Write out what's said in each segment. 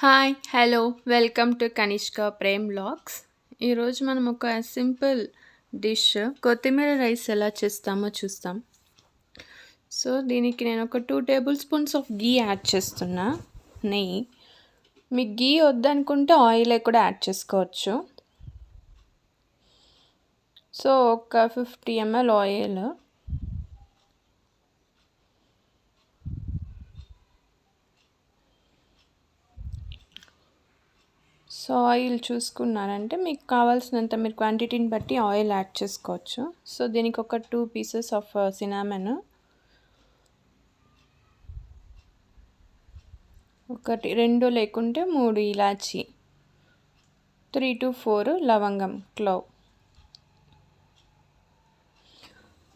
Hi hello welcome to Kanishka Prem blogs ఈరోజు మనం ఒక సింపుల్ డిష్ కొత్తిమీర రైస్ ఎలా చేస్తామో చూస్తాం. సో దీనికి నేను ఒక two tablespoons of ghee add చేస్తున్నా నెయ్యి. మీకు గీ వద్దనుకుంటే ఆయిలే కూడా యాడ్ చేసుకోవచ్చు. సో ఒక fifty ML oil so oil చూసుకున్నారంటే మీకు కావాల్సినంత మీరు క్వాంటిటీని బట్టి ఆయిల్ యాడ్ చేసుకోవచ్చు. సో దీనికి ఒక టూ పీసెస్ ఆఫ్ సినామెన్. ఒకటి రెండు లేకుంటే మూడు ఇలాచి. త్రీ టు ఫోర్ లవంగం క్లవ్.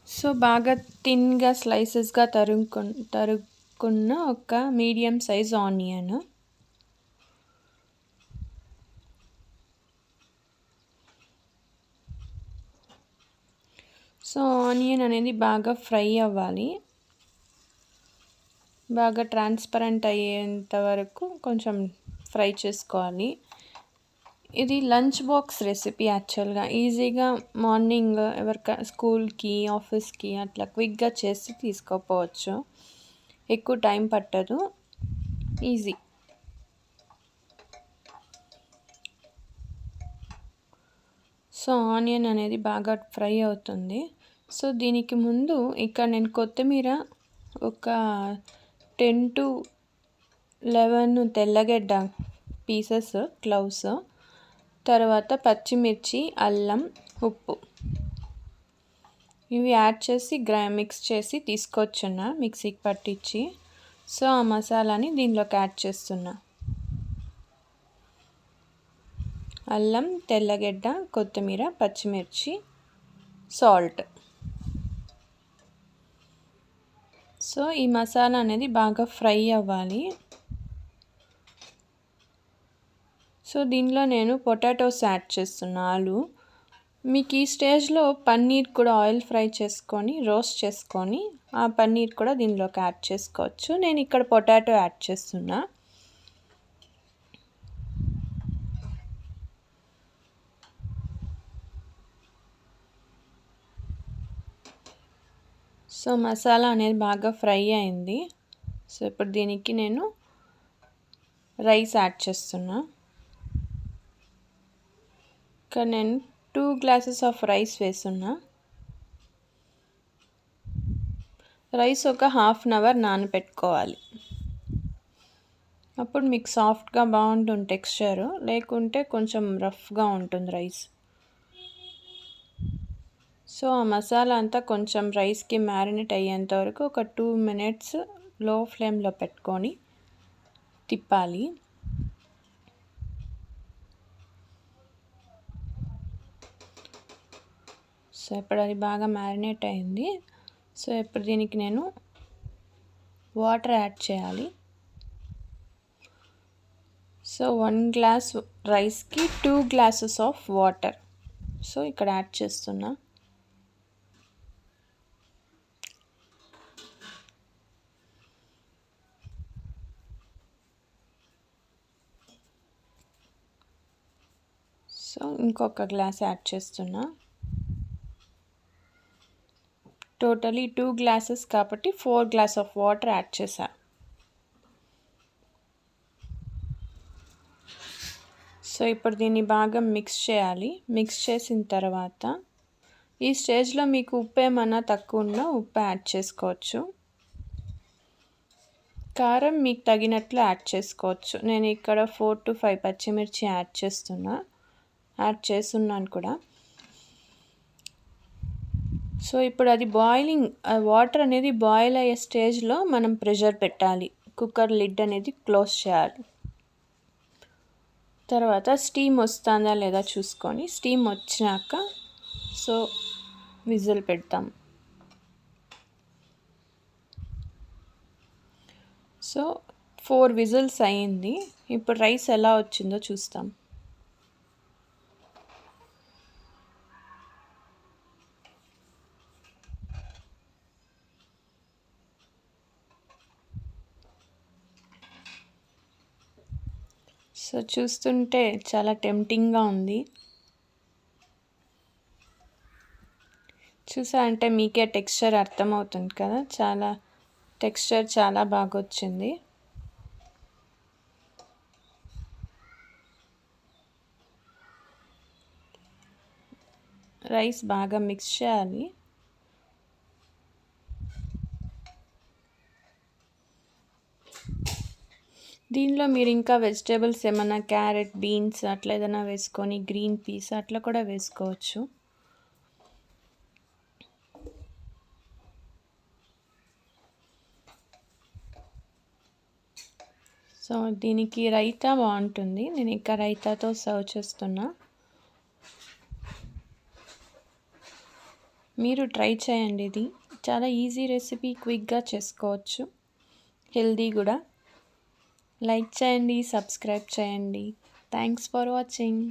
సో బాగా థిన్గా స్లైసెస్గా తరుగు తరుక్కున్న ఒక medium size onion. So onion అనేది బాగా ఫ్రై అవ్వాలి. బాగా ట్రాన్స్పరెంట్ అయ్యేంత వరకు కొంచెం ఫ్రై చేసుకోవాలి. ఇది లంచ్ బాక్స్ రెసిపీ యాక్చువల్గా. ఈజీగా మార్నింగ్ ఎవరిక స్కూల్కి ఆఫీస్కి అట్లా క్విక్గా చేసి తీసుకోపోవచ్చు. ఎక్కువ టైం పట్టదు. ఈజీ. సో ఆనియన్ అనేది బాగా ఫ్రై అవుతుంది. సో దీనికి ముందు ఇక్కడ నేను కొత్తిమీర ఒక టెన్ టు లెవెన్ తెల్లగడ్డ పీసెస్ క్లౌస్ తర్వాత పచ్చిమిర్చి అల్లం ఉప్పు. ఇవి యాడ్ చేసి గ్రా మిక్స్ చేసి తీసుకొచ్చున్నా మిక్సీకి పట్టించి. సో ఆ మసాలాని దీనిలోకి యాడ్ చేస్తున్నా. అల్లం తెల్లగడ్డ కొత్తిమీర పచ్చిమిర్చి సాల్ట్. సో ఈ మసాలా అనేది బాగా ఫ్రై అవ్వాలి. సో దీనిలో నేను పొటాటోస్ యాడ్ చేస్తున్నా ఆలు. మీకు ఈ స్టేజ్లో పన్నీర్ కూడా ఆయిల్ ఫ్రై చేసుకొని రోస్ట్ చేసుకొని ఆ పన్నీర్ కూడా దీనిలోకి యాడ్ చేసుకోవచ్చు. నేను ఇక్కడ పొటాటో యాడ్ చేస్తున్నా. సో మసాలా అనేది బాగా ఫ్రై అయింది. సో ఇప్పుడు దీనికి నేను రైస్ యాడ్ చేస్తున్నా. ఇక్కడ నేను టూ గ్లాసెస్ ఆఫ్ రైస్ వేస్తున్నా. రైస్ ఒక హాఫ్ అన్ అవర్ నానబెట్టుకోవాలి. అప్పుడు మీకు సాఫ్ట్గా బాగుంటుంది టెక్స్చరు. లేకుంటే కొంచెం రఫ్గా ఉంటుంది రైస్. సో ఆ మసాలా అంతా కొంచెం రైస్కి మ్యారినేట్ అయ్యేంత వరకు ఒక టూ మినిట్స్లో ఫ్లేమ్లో పెట్టుకొని తిప్పాలి. సో ఇప్పుడు అది బాగా మ్యారినేట్ అయింది. సో ఇప్పుడు దీనికి నేను వాటర్ యాడ్ చేయాలి. సో వన్ గ్లాస్ రైస్కి two glasses of water. So ఇక్కడ యాడ్ చేస్తున్నా. సో ఇంకొక గ్లాస్ యాడ్ చేస్తున్నా. టోటలీ టూ గ్లాసెస్ కాబట్టి four glass of water add చేశా. సో ఇప్పుడు దీన్ని బాగా మిక్స్ చేయాలి. మిక్స్ చేసిన తర్వాత ఈ స్టేజ్లో మీకు ఉప్పు ఏమన్నా తక్కువ ఉన్నా ఉప్పు యాడ్ చేసుకోవచ్చు. కారం మీకు తగినట్లు యాడ్ చేసుకోవచ్చు. నేను ఇక్కడ ఫోర్ టు ఫైవ్ పచ్చిమిర్చి యాడ్ చేస్తున్నా. యాడ్ చేస్తున్నాను కూడా. సో ఇప్పుడు అది బాయిలింగ్ వాటర్ అనేది బాయిల్ అయ్యే స్టేజ్లో మనం ప్రెషర్ పెట్టాలి. కుక్కర్ లిడ్ అనేది క్లోజ్ చేయాలి. తర్వాత స్టీమ్ వస్తుందా లేదా చూసుకొని స్టీమ్ వచ్చినాక సో విజిల్ పెడతాం. సో ఫోర్ విజిల్స్ అయింది. ఇప్పుడు రైస్ ఎలా వచ్చిందో చూస్తాం. సో చూస్తుంటే చాలా టెంప్టింగ్గా ఉంది. చూసా అంటే మీకే టెక్స్చర్ అర్థమవుతుంది కదా చాలా టెక్స్చర్ చాలా బాగా వచ్చింది రైస్ బాగా మిక్స్ చేయాలి. దీనిలో మీరు ఇంకా వెజిటేబుల్స్ ఏమైనా క్యారెట్ బీన్స్ అట్లా ఏదైనా వేసుకొని గ్రీన్ పీస్ అట్లా కూడా వేసుకోవచ్చు. సో దీనికి రైతా బాగుంటుంది. నేను ఇంకా రైతాతో సర్వ్ చేస్తున్నా. మీరు ట్రై చేయండి ఇది. చాలా ఈజీ రెసిపీ క్విక్గా చేసుకోవచ్చు. హెల్దీ కూడా. లైక్ చేయండి సబ్స్క్రైబ్ చేయండి. Thanks for watching